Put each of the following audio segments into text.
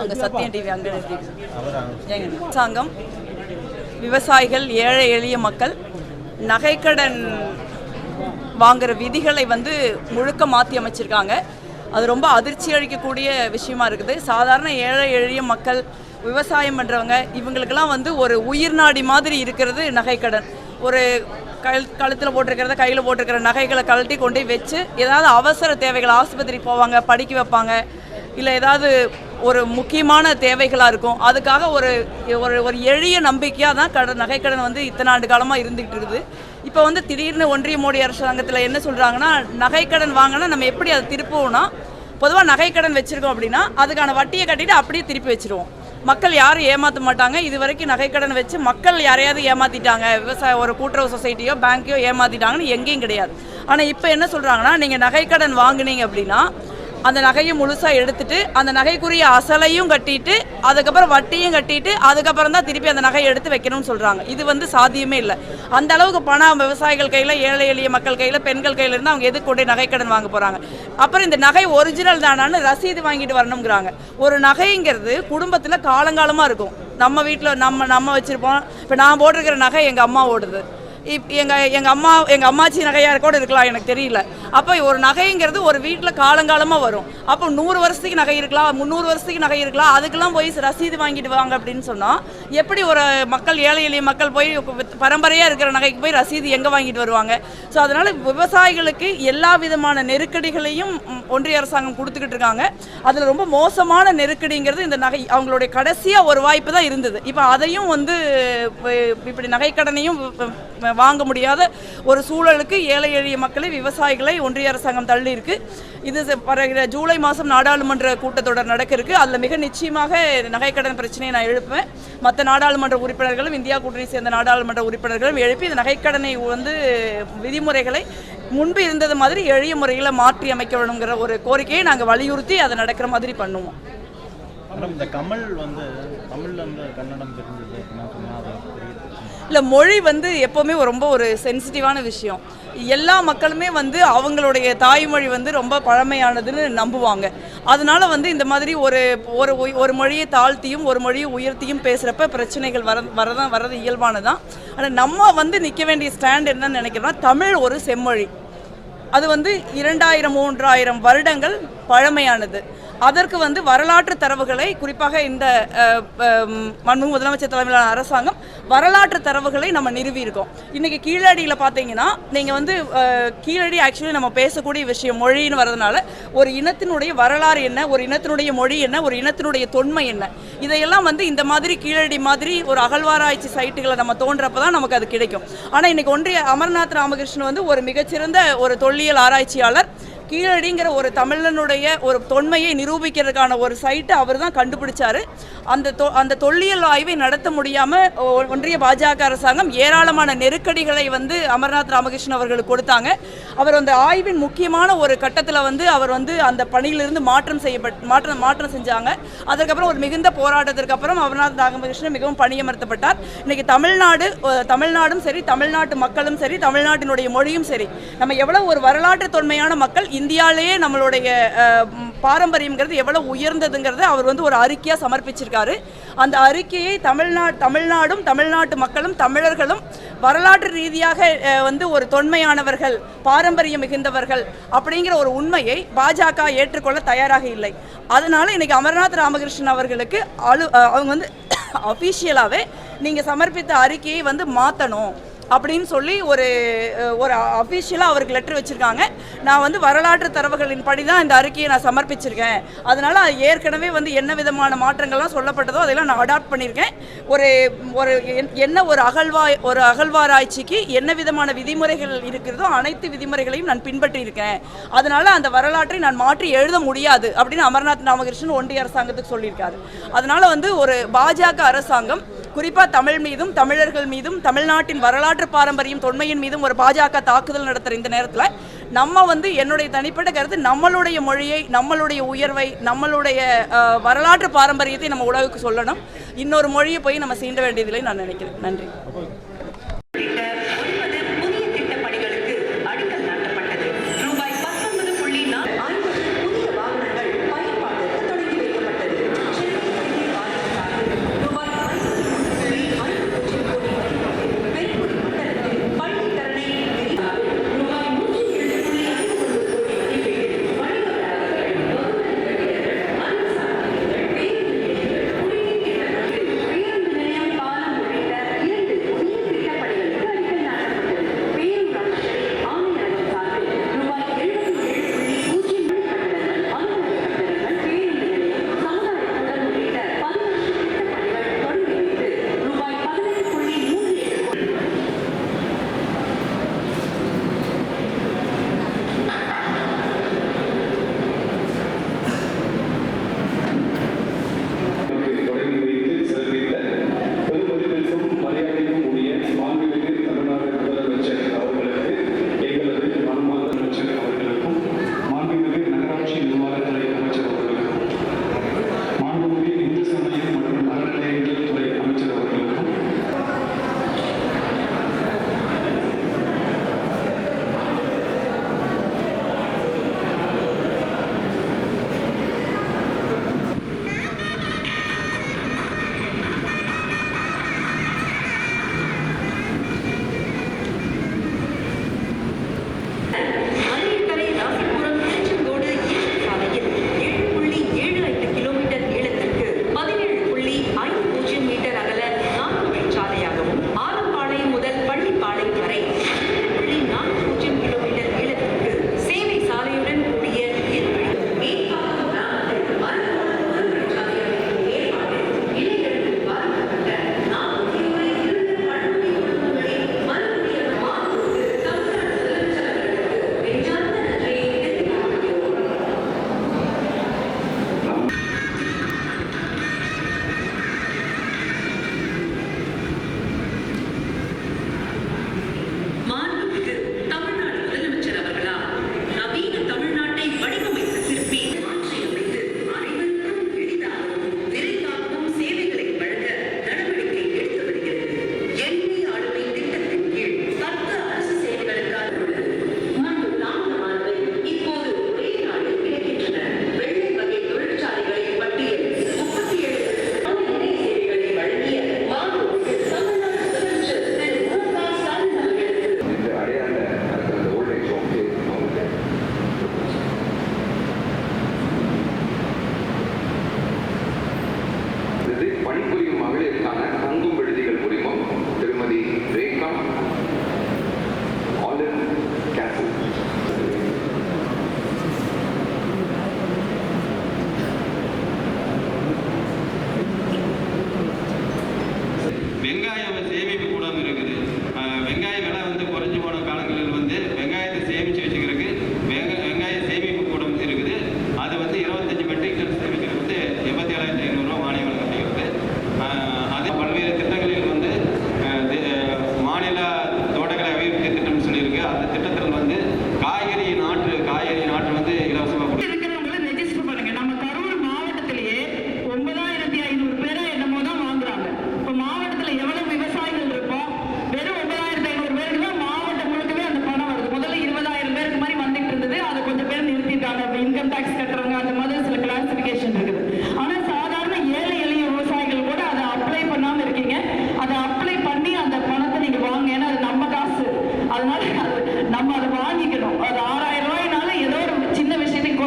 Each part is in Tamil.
அங்கே சத்தியம் டிவி அங்கே ஏங்க அரசாங்கம் விவசாயிகள் ஏழை எளிய மக்கள் நகைக்கடன் வாங்குற விதிகளை வந்து முழுக்க மாற்றி அமைச்சிருக்காங்க. அது ரொம்ப அதிர்ச்சி அளிக்கக்கூடிய விஷயமா இருக்குது. சாதாரண ஏழை எளிய மக்கள் விவசாயம் பண்ணுறவங்க இவங்களுக்கெல்லாம் வந்து ஒரு உயிர் நாடி மாதிரி இருக்கிறது நகைக்கடன். ஒரு கழு கழுத்தில் போட்டிருக்கிறத கையில் போட்டிருக்கிற நகைகளை கழட்டி கொண்டு வச்சு ஏதாவது அவசர தேவைகள் ஆஸ்பத்திரி போவாங்க படிக்க வைப்பாங்க இல்லை ஏதாவது ஒரு முக்கியமான தேவைகளாக இருக்கும். அதுக்காக ஒரு ஒரு ஒரு எளிய நம்பிக்கையாக தான் கடன் நகைக்கடன் வந்து இத்தனை ஆண்டு காலமாக இருந்துகிட்டு இருக்குது. இப்போ வந்து திடீர்னு ஒன்றிய மோடி அரசாங்கத்தில் என்ன சொல்கிறாங்கன்னா நகைக்கடன் வாங்கினா நம்ம எப்படி அதை திருப்புவோம்னா பொதுவாக நகைக்கடன் வச்சுருக்கோம் அப்படின்னா அதுக்கான வட்டியை கட்டிட்டு அப்படியே திருப்பி வச்சுருவோம். மக்கள் யாரும் ஏமாற்ற மாட்டாங்க. இது வரைக்கும் நகைக்கடன் வச்சு மக்கள் யாரையாவது ஏமாற்றிட்டாங்க விவசாய ஒரு கூட்டுறவு சொசைட்டியோ பேங்க்கையோ ஏமாற்றிட்டாங்கன்னு எங்கேயும் கிடையாது. ஆனால் இப்போ என்ன சொல்கிறாங்கன்னா நீங்கள் நகைக்கடன் வாங்குனீங்க அப்படின்னா அந்த நகையை முழுசாக எடுத்துட்டு அந்த நகைக்குரிய அசலையும் கட்டிட்டு அதுக்கப்புறம் வட்டியும் கட்டிட்டு அதுக்கப்புறம் தான் திருப்பி அந்த நகையை எடுத்து வைக்கணும்னு சொல்கிறாங்க இது வந்து சாத்தியமே இல்லை. அந்த அளவுக்கு பணம் விவசாயிகள் கையில் ஏழை எளிய மக்கள் கையில் பெண்கள் கையில் இருந்து அவங்க எதுக்கு கொண்டு நகை கடன் வாங்க போகிறாங்க அப்புறம் இந்த நகை ஒரிஜினல் தானான்னு ரசீது வாங்கிட்டு வரணுங்கிறாங்க ஒரு நகைங்கிறது குடும்பத்தில் காலங்காலமாக இருக்கும். நம்ம வீட்டில் நம்ம நம்ம வச்சுருப்போம். இப்போ நான் போட்டிருக்கிற நகை எங்கள் அம்மா ஓடுது. இப் எங்கள் எங்கள் அம்மா எங்கள் அம்மாச்சி நகையாக கூட இருக்கலாம் எனக்கு தெரியல. அப்போ ஒரு நகைங்கிறது ஒரு வீட்டில் காலங்காலமாக வரும். அப்போ நூறு வருஷத்துக்கு நகை இருக்கலாம் முந்நூறு வருஷத்துக்கு நகை இருக்கலாம் அதுக்கெல்லாம் போய் ரசீது வாங்கிட்டு வாங்க அப்படின்னு சொன்னால் எப்படி ஒரு மக்கள் ஏழை எளிய மக்கள் போய் பரம்பரையாக இருக்கிற நகைக்கு போய் ரசீது எங்கே வாங்கிட்டு வருவாங்க? ஸோ அதனால் விவசாயிகளுக்கு எல்லா விதமான நெருக்கடிகளையும் ஒன்றிய அரசாங்கம் கொடுத்துக்கிட்டு இருக்காங்க. அதில் ரொம்ப மோசமான நெருக்கடிங்கிறது இந்த நகை அவங்களுடைய கடைசியாக ஒரு வாய்ப்பு தான் இருந்தது. இப்போ அதையும் வந்து இப்படி நகைக்கடனையும் வாங்க முடியாத ஒரு சூழலுக்கு ஏழை எளிய மக்களை விவசாயிகளை ஒன்றிய அரசாங்கம் தள்ளி இருக்கு இது வருகிற ஜூலை மாதம் நாடாளுமன்ற கூட்டத்தொடர் நடக்க இருக்கு அதில் மிக நிச்சயமாக நகைக்கடன் பிரச்சனையை நான் எழுப்புவேன். மற்ற நாடாளுமன்ற உறுப்பினர்களும் இந்தியா கூட்டணி சேர்ந்த நாடாளுமன்ற உறுப்பினர்களும் எழுப்பி இந்த நகைக்கடனை வந்து விதிமுறைகளை முன்பு இருந்தது மாதிரி எளிய முறையில் மாற்றி அமைக்க வேணுங்கிற ஒரு கோரிக்கையை நாங்கள் வலியுறுத்தி அதை நடக்கிற மாதிரி பண்ணுவோம். மேடம் இந்த கமல் வந்து தமிழ்ல வந்து கன்னடம் தெரிஞ்சது இல்லை மொழி வந்து எப்போவுமே ரொம்ப ஒரு சென்சிட்டிவான விஷயம். எல்லா மக்களுமே வந்து அவங்களுடைய தாய்மொழி வந்து ரொம்ப பழமையானதுன்னு நம்புவாங்க. அதனால வந்து இந்த மாதிரி ஒரு ஒரு ஒரு மொழியை தாழ்த்தியும் ஒரு மொழியை உயர்த்தியும் பேசுகிறப்ப பிரச்சனைகள் வர வரதான் வர்றது இயல்பானதான் ஆனால் நம்ம வந்து நிற்க வேண்டிய ஸ்டாண்ட் என்னன்னு நினைக்கிறோம்னா தமிழ் ஒரு செம்மொழி. அது வந்து இரண்டாயிரம் மூன்றாயிரம் வருடங்கள் பழமையானது. அதற்கு வந்து வரலாற்று தரவுகளை குறிப்பாக இந்த மன்மு முதலமைச்சர் தலைமையிலான அரசாங்கம் வரலாற்று தரவுகளை நம்ம நிறுவியிருக்கோம். இன்றைக்கி கீழடியில் பார்த்தீங்கன்னா நீங்கள் வந்து கீழடி ஆக்சுவலி நம்ம பேசக்கூடிய விஷயம் மொழின்னு வரதுனால ஒரு இனத்தினுடைய வரலாறு என்ன ஒரு இனத்தினுடைய மொழி என்ன ஒரு இனத்தினுடைய தொன்மை என்ன இதையெல்லாம் வந்து இந்த மாதிரி கீழடி மாதிரி ஒரு அகழ்வாராய்ச்சி சைட்டுகளை நம்ம தோன்றப்ப தான் நமக்கு அது கிடைக்கும். ஆனால் இன்னைக்கு ஒன்றிய அமர்நாத் ராமகிருஷ்ணன் வந்து ஒரு மிகச்சிறந்த ஒரு தொல்லியல் ஆராய்ச்சியாளர் கீழடிங்கிற ஒரு தமிழனுடைய ஒரு தொன்மையை நிரூபிக்கிறதுக்கான ஒரு சைட்டை அவர் தான் கண்டுபிடிச்சாரு. அந்த தொ அந்த தொல்லியல் ஆய்வை நடத்த முடியாமல் ஒன்றிய பாஜக அரசாங்கம் ஏராளமான நெருக்கடிகளை வந்து அமர்நாத் ராமகிருஷ்ணன் அவர்களுக்கு கொடுத்தாங்க. அவர் அந்த ஆய்வின் முக்கியமான ஒரு கட்டத்தில் வந்து அவர் வந்து அந்த பணியிலிருந்து மாற்றம் செய்யப்பட் மாற்றம் மாற்றம் செஞ்சாங்க. அதுக்கப்புறம் ஒரு மிகுந்த போராட்டத்திற்கு அப்புறம் அமர்நாத் ராமகிருஷ்ணன் மிகவும் பணியமர்த்தப்பட்டார். இன்னைக்கு தமிழ்நாடு தமிழ்நாடும் சரி தமிழ்நாட்டு மக்களும் சரி தமிழ்நாட்டினுடைய மொழியும் சரி நம்ம எவ்வளவு ஒரு வரலாற்று தொன்மையான மக்கள் இந்தியாவிலேயே நம்மளுடைய பாரம்பரியங்கிறது எவ்வளோ உயர்ந்ததுங்கிறத அவர் வந்து ஒரு அறிக்கையாக சமர்ப்பிச்சிருக்காரு. அந்த அறிக்கையை தமிழ்நாடு தமிழ்நாடும் தமிழ்நாட்டு மக்களும் தமிழர்களும் வரலாற்று ரீதியாக வந்து ஒரு தொன்மையானவர்கள் பாரம்பரியம் மிகுந்தவர்கள் அப்படிங்கிற ஒரு உண்மையை பாஜக ஏற்றுக்கொள்ள தயாராக இல்லை. அதனால இன்னைக்கு அமர்நாத் ராமகிருஷ்ணன் அவர்களுக்கு அலு அவங்க வந்து அஃபீஷியலாகவே நீங்கள் சமர்ப்பித்த அறிக்கையை வந்து மாற்றணும் அப்படின்னு சொல்லி ஒரு ஒரு அஃபிஷியலாக அவருக்கு லெட்டர் வச்சுருக்காங்க. நான் வந்து வரலாற்று தரவுகளின் படி தான் இந்த அறிக்கையை நான் சமர்ப்பிச்சிருக்கேன். அதனால் ஏற்கனவே வந்து என்ன விதமான மாற்றங்கள்லாம் சொல்லப்பட்டதோ அதெல்லாம் நான் அடாப்ட் பண்ணியிருக்கேன் ஒரு ஒரு என்- என்ன ஒரு அகழ்வாய் ஒரு அகழ்வாராய்ச்சிக்கு என்ன விதமான விதிமுறைகள் இருக்கிறதோ அனைத்து விதிமுறைகளையும் நான் பின்பற்றியிருக்கேன். அதனால் அந்த வரலாற்றை நான் மாற்றி எழுத முடியாது அப்படின்னு அமர்நாத் ராமகிருஷ்ணன் ஒன்றிய அரசாங்கத்துக்கு சொல்லியிருக்காரு. அதனால் வந்து ஒரு பாஜக அரசாங்கம் குறிப்பாக தமிழ் மீதும் தமிழர்கள் மீதும் தமிழ்நாட்டின் வரலாற்று பாரம்பரியம் தொன்மையின் மீதும் ஒரு பாஜக தாக்குதல் நடத்துகிற இந்த நேரத்தில் நம்ம வந்து என்னுடைய தனிப்பட்ட கருத்து நம்மளுடைய மொழியை நம்மளுடைய உயர்வை நம்மளுடைய வரலாற்று பாரம்பரியத்தை நம்ம உலகுக்கு சொல்லணும். இன்னொரு மொழியை போய் நம்ம சீண்ட வேண்டியதில்லை நான் நினைக்கிறேன். நன்றி.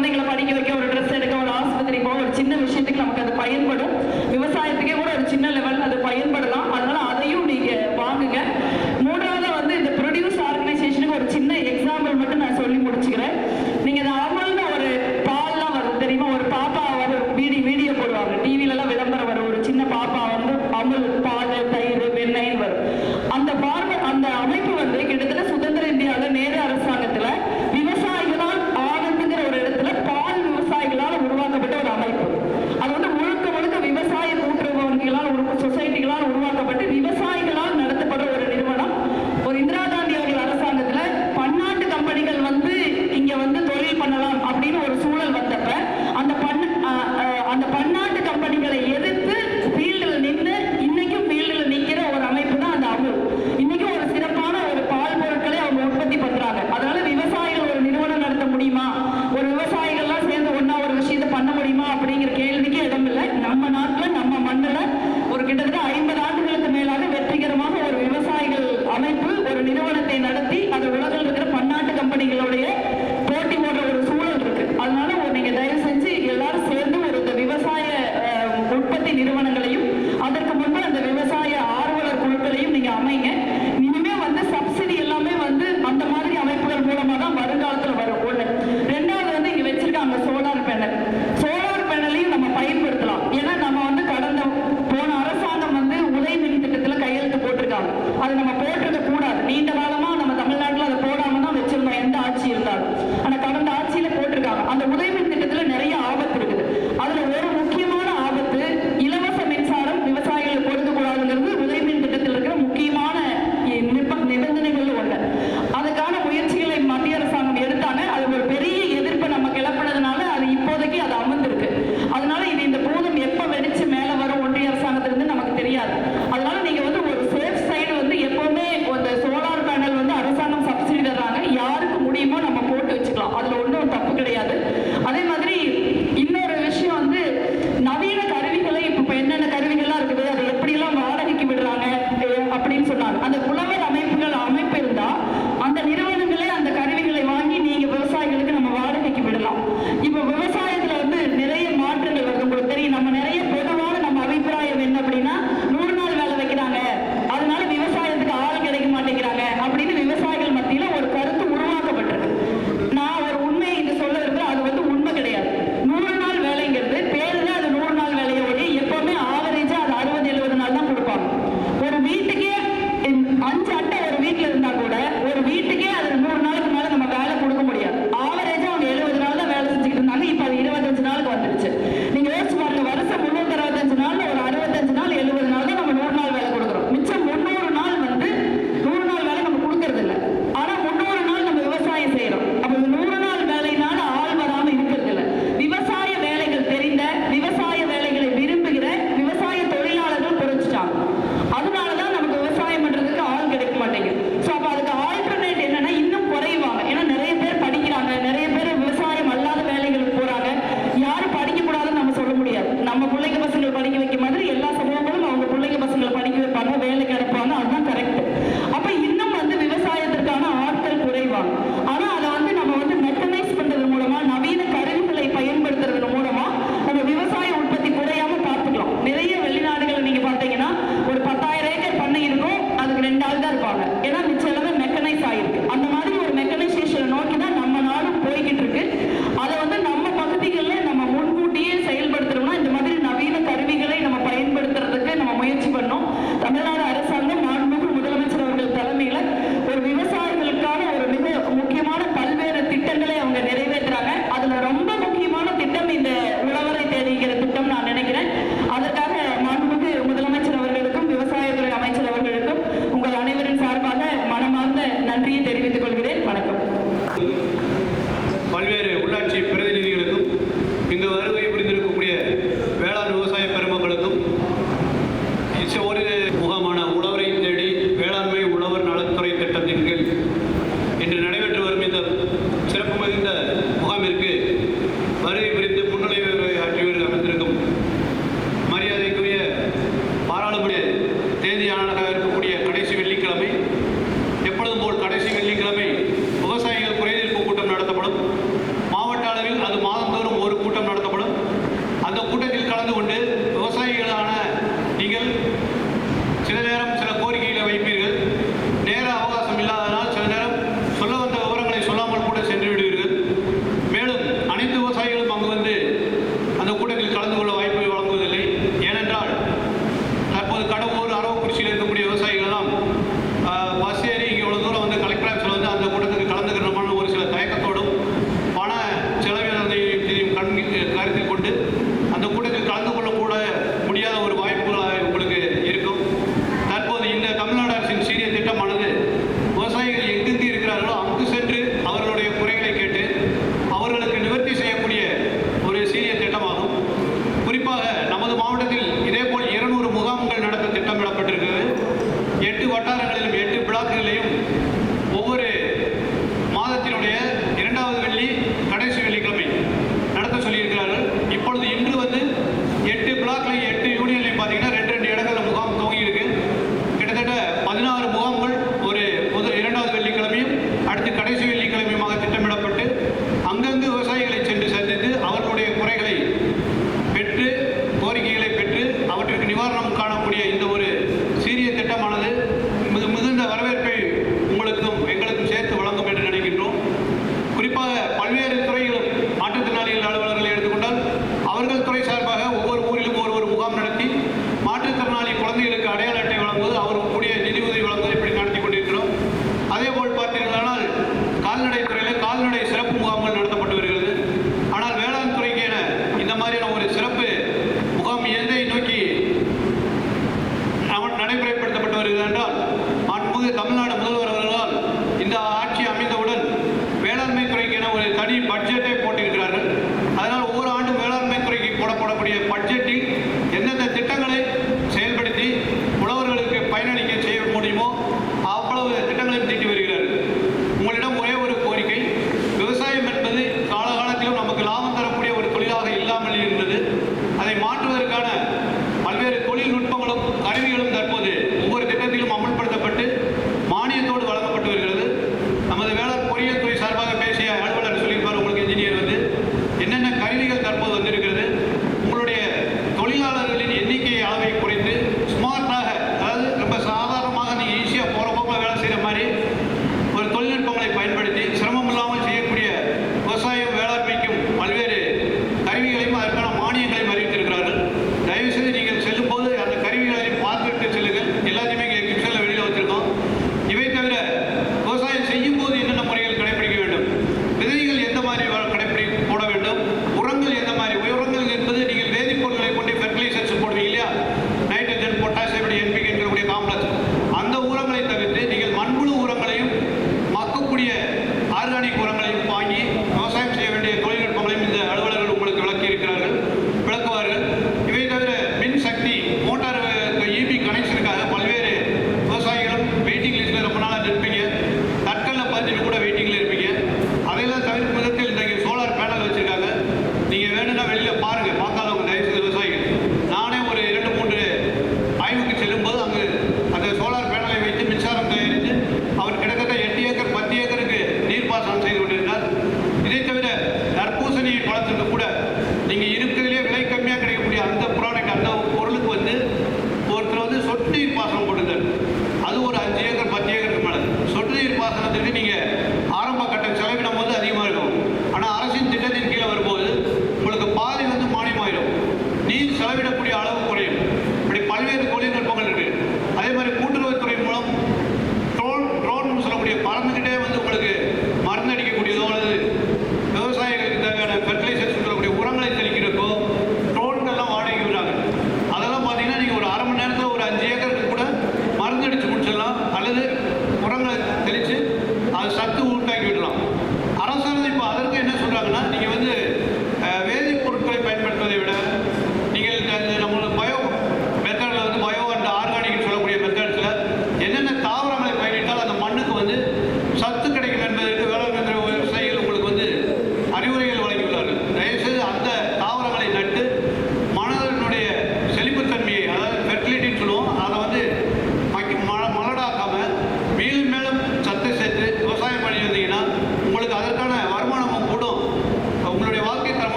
குழந்தைங்களை படிக்க வைக்க ஒரு ட்ரெஸ் எடுக்க ஒரு ஆஸ்பத்திரி போக ஒரு சின்ன விஷயத்துக்கு நமக்கு அது பயன்படும்.